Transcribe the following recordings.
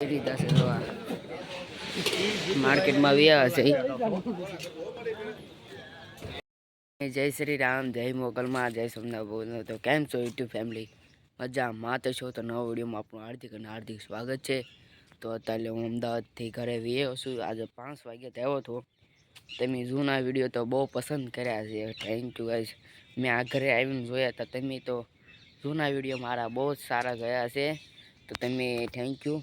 લીધા છે આ. માર્કેટમાં વ્યા હશે. જય શ્રી રામ, જય મોગલમાં જય સોમનાથ તો કેમ છો યુટ્યુબ ફેમિલી? મજામાં તો છો? તો નવા વિડીયોમાં આપણું હાર્દિક અને હાર્દિક સ્વાગત છે. તો અત્યારે હું અમદાવાદથી ઘરે વ્યો છું. આજે પાંચ વાગ્યા થયો હતો તમે જૂના વીડિયો તો બહુ પસંદ કર્યા છે. થેન્ક યુ ગાઈઝ મેં આ ઘરે આવીને જોયા હતા. તમે તો જૂના વીડિયો મારા બહુ જ સારા ગયા છે. તો તમે થેન્ક યુ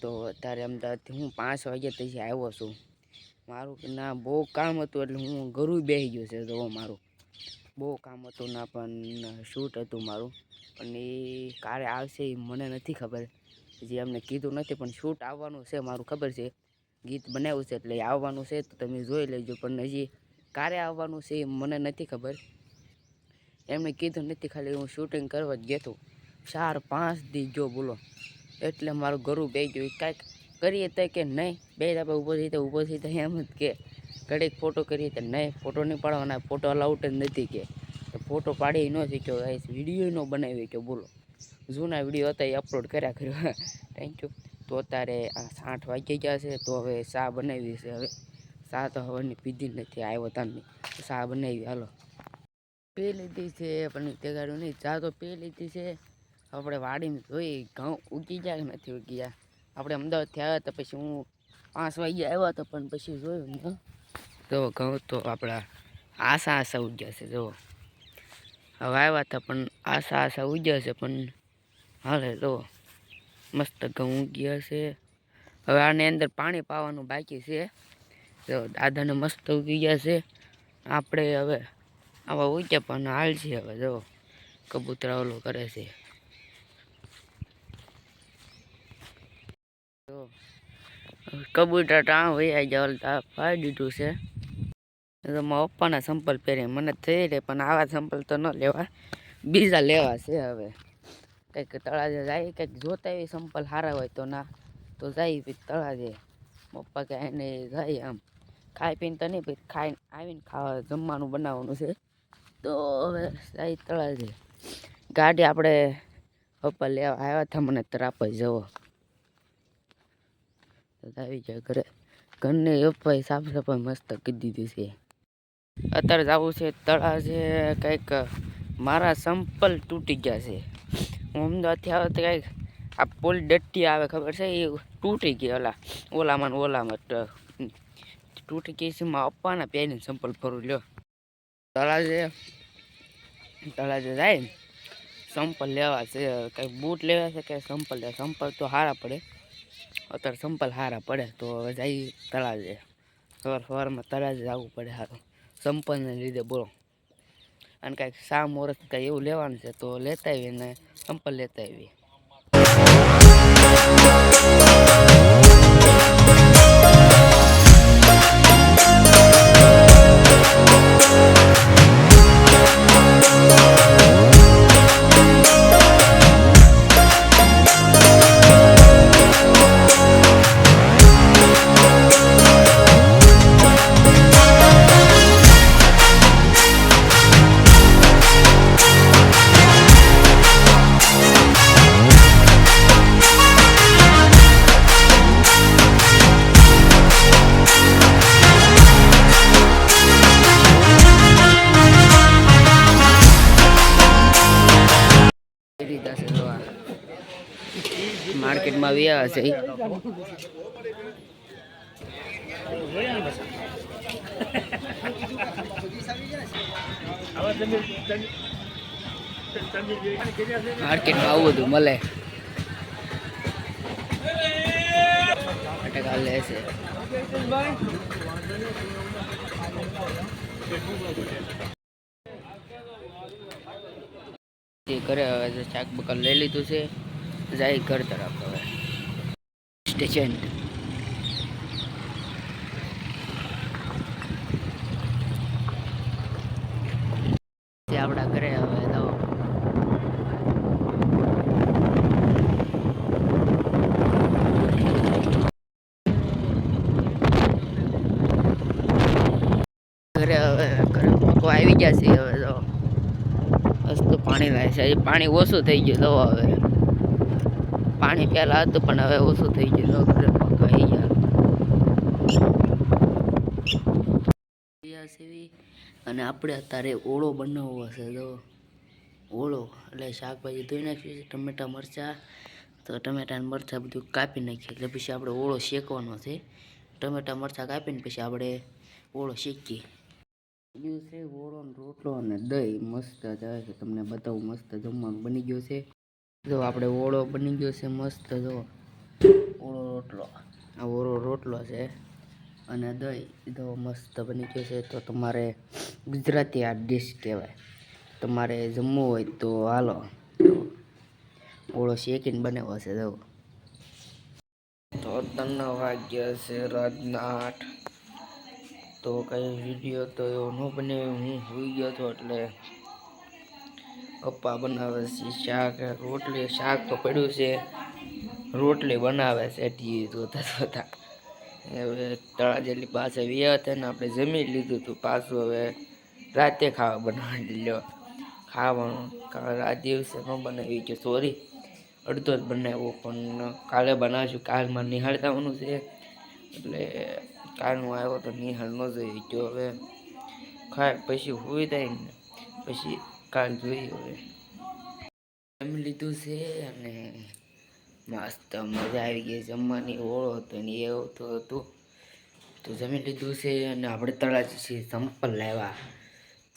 તો અત્યારે અમદાવાદથી હું પાંચ વાગ્યા પછી આવ્યો છું. મારું ના, બહુ કામ હતું એટલે હું ઘરું બેસી ગયો છે જો મારું. બહુ કામ હતું ના, પણ શૂટ હતું મારું. પણ એ કારે આવશે એ મને નથી ખબર. હજી અમને કીધું નથી, પણ શૂટ આવવાનું છે મારું ખબર છે. ગીત બનાવ્યું છે એટલે આવવાનું છે, તો તમે જોઈ લેજો. પણ હજી ક્યારે આવવાનું છે એ મને નથી ખબર. એમણે કીધું નથી, ખાલી હું શૂટિંગ કરવા જ ગયો હતો. ચાર પાંચ દી જો બોલો. એટલે મારું ઘરું બે ગયું. કાંઈક કરીએ તો કે નહીં. બે આપણે ઊભો થઈ તો ઊભો થઈ તો એમ જ કે ઘડીક ફોટો કરીએ તો નહીં. ફોટો નહીં પાડવાના ફોટો અલાઉટ જ નથી કે. ફોટો પાડી ન શીખ્યો. ગાઈસ વીડિયો ન બનાવી કે બોલો. જૂના વીડિયો હતા એ અપલોડ કર્યા કર્યો. થેન્ક યુ તો અત્યારે આ સાઠ વાગી ગયા છે, તો હવે ચા બનાવી છે? હવે ચા તો હવાની પીધી નથી. આવ્યો તમને ચા બનાવી? હાલો. પી લીધી છે, પણ તે ગાડું નહીં. ચા તો પી લીધી છે. આપણે વાડીને જોઈ ઘઉં ઉગી ગયા નથી ઉગી ગયા? આપણે અમદાવાદથી આવ્યા તો પછી હું પાંચ વાગે આવ્યો હતો, પણ પછી જોયું તો ઘઉં તો આપણા આશા આશા ઉગ્યા છે જો હવે આવ્યા હતા, પણ આશા આશા ઉગ્યા છે, પણ હાલે જો મસ્ત ઘઉં ઉગ્યા છે. હવે આની અંદર પાણી પાવાનું બાકી છે. જો દાદાને મસ્ત ઉગી ગયા છે. આપણે હવે આવા ઉગ્યા પણ હાલ છે હવે જો કબૂતરા ઓલું કરે છે જો કબૂતર ટાણ વૈયા ગયા ફાડી દીધું છે. તો મારા પપ્પાના સંપલ પહેરી મને થઈ રહે પણ આવા સંપલ તો ન લેવા બીજા લેવા છે હવે. કંઈક તળાજે જાય, કંઈક જોતા એવી સંપલ સારા હોય તો ના, તો જાય પછી તળાજે. પપ્પા કે એને જાય આમ. ખાઈ પીને તો નહીં પછી ખાઈને આવીને ખાવા જમવાનું બનાવવાનું છે. તો હવે જાય તળાજે. ગાડી આપણે પપ્પા લેવા આવ્યા હતા, મને તરાપ જવો. આવી જાય ઘરે ઘરને સફાઈ સાફ સફાઈ મસ્ત કરી દીધી છે. અત્યારે જવું છે તળા છે, કંઈક મારા સંપલ તૂટી ગયા છે. હું અમદાવાદથી આવે તો કંઈક આ પોલ ડટ્ટી આવે, ખબર છે? એ તૂટી ગઈ ઓલા, ઓલામાં ઓલામાં તૂટી ગઈ છે, મારા પપ્પાના પહેરીને સંપલ ફરું, લ્યો. તળાજે તળાજે જાય સંપલ લેવા છે, કંઈક બૂટ લેવા છે કે સંપલ લેવા સંપલ તો સારા પડે. અત્યારે સંપલ સારા પડે તો હવે જાય તળાજે. સવાર સવારમાં તળાજે જવું પડે સારું સંપલને લીધે બોલો. અને કાંઈક સા મોરસ કાંઈ એવું લેવાનું છે તો લેતા આવીએ ને સંપલ લેતા આવીએ. લીધા છે જોવા માર્કેટમાં વ્યા ઈ. માર્કેટમાં આવું બધું મળે અટકા લે છે તે ઘરે હવે શાક બકર લઈ લીધું છે, જાય ઘર તરફ હવે. સ્ટેશન. આપણા ઘરે હવે તો ઘરે હવે ઘરે આવી ગયા છે હવે તો. પાણી લાવે છે. હજી પાણી ઓછું થઈ ગયું તો હવે. પાણી પહેલાં હતું, પણ હવે ઓછું થઈ ગયું તો ઘરે પકાઈ ગયા. અને આપણે અત્યારે ઓળો બનાવવો છે તો ઓળો એટલે શાકભાજી ધોઈ નાખ્યું છે ટમેટા, મરચાં. તો ટમેટા અને મરચાં બધું કાપી નાખીએ. એટલે પછી આપણે ઓળો શેકવાનો છે. ટમેટા, મરચાં કાપીને પછી આપણે ઓળો શેકીએ. બીજું છે ઓળો રોટલો અને દહીં મસ્ત જાય છે. તમને બતાવું, મસ્ત જમવાનું બની ગયું છે. જો આપણે ઓળો બની ગયો છે મસ્ત, જો. ઓળો રોટલો. આ ઓળો રોટલો છે અને દહીં જો મસ્ત બની ગયો છે. તો તમારે ગુજરાતી આ ડીશ કહેવાય. તમારે જમવું હોય તો હાલો. ઓળો શેકીને બનાવો છે, જો. તો ત્રણ વાગ્યા છે, રાતના આઠ. તો કઈ વીડિયો તો એવો ન બને. હું હોઈ ગયો હતો એટલે પપ્પા બનાવે છે શાક. રોટલી, શાક તો પડ્યું છે. રોટલી બનાવે છે ટીવી જોતા જોતા. હવે તળાજેલી પાસે વ્યા હતા ને આપણે જમી લીધું હતું પાછું હવે રાતે ખાવા બનાવી લ્યો ખાવાનું કાલે આ દિવસે ન બનાવી કે સોરી અડધો જ બનાવ્યો પણ કાલે બનાવશું. કાલમાં નિહાળતા આવવાનું છે. એટલે હું આવ્યો તો નિહાળ ન જોઈ. ગયો હવે ખાય, પછી હોઈ જાય ને, પછી કાલ જોઈ હવે. જમી લીધું છે અને મસ્ત મજા આવી ગઈ. જમવાની ઓળો હતો ને એવું તો હતું. તો જમી લીધું છે અને આપણે તળાજી છે સંપલ લાવ્યા.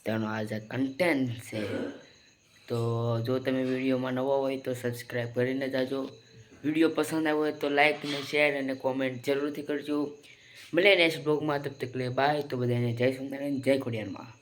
તેનો આજે કન્ટેન્ટ છે. તો જો તમે વિડીયોમાં નવા હોય તો સબસ્ક્રાઈબ કરીને જાજો. વીડિયો પસંદ આવ્યો હોય તો લાઈક ને શેર અને કોમેન્ટ જરૂરથી કરજો. મળે નેક્સ્ટ બ્લોગમાં. તબ તક લે બાય. તો બધાને જય સુંદરન જય ખોડિયારમાં.